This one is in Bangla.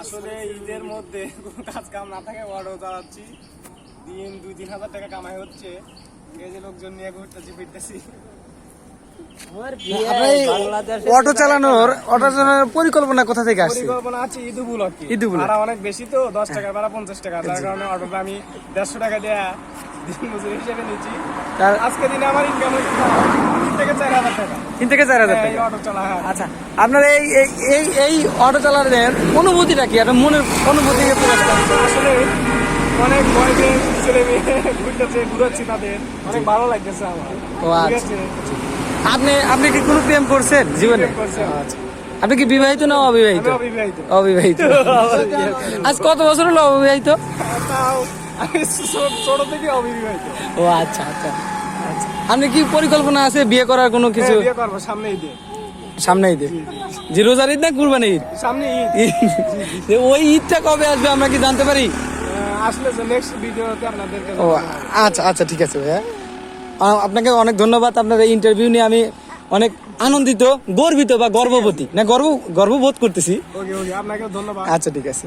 আসলে ঈদের মধ্যে কোনো কাজ কাম না থাকে অটো চালাচ্ছি দিন দুই তিন হাজার টাকা কামাই হচ্ছে। এই যে লোকজন নিয়ে ঘুরতেছি ফিরতেছি। অটো চালানোর অটো চালানোর পরিকল্পনা কোথা থেকে আসছে? পরিকল্পনা আছে উপলক্ষে ঈদ ভাড়া অনেক বেশি তো দশ টাকা ভাড়া পঞ্চাশ টাকা যার কারণে অটোটা আমি দেড়শো টাকা দেয়া দিন মজুরি হিসেবে নিচ্ছি। তার আজকে দিনে আমার ইনকাম হচ্ছে তিন থেকে চার হাজার টাকা তিন থেকে চার হাজার হ্যাঁ, টাকা। হ্যাঁ। আচ্ছা আপনার এই এই এই অটো চালানোর অনুভূতিটা কি? আপনার মনের অনুভূতি। আসলে অনেক ছেলে মেয়ে ঘুরতেছে ঘুরাচ্ছি তাদের। অনেক ভালো লাগতেছে আমার। ও আচ্ছা। আপনি আপনি কি কোনো প্রেম করছেন জীবনে? আচ্ছা। আপনি কি বিবাহিত না অবিবাহিত? অবিবাহিত। আজ কত বছর হলো অবিবাহিত? ছোট- থেকে অবিবাহিত। ও আচ্ছা আচ্ছা। আপনি কি পরিকল্পনা আছে বিয়ে করার কোনো কিছু? হ্যাঁ, বিয়ে করব সামনে ঈদে। সামনে ঈদে? যে রোজার ঈদ না কুরবানি ঈদ? সামনে ঈদ। ওই ঈদটা কবে আসবে আমরা কি জানতে পারি? আসলে নেক্সট ভিডিওতে আপনাদেরকে ও আচ্ছা আচ্ছা ঠিক আছে ভাইয়া। আপনাকে অনেক ধন্যবাদ আপনার এই ইন্টারভিউ নিয়ে আমি অনেক আনন্দিত গর্বিত বা গর্ববতী। না গর্ব গর্ববোধ করতেছি। আচ্ছা ঠিক আছে।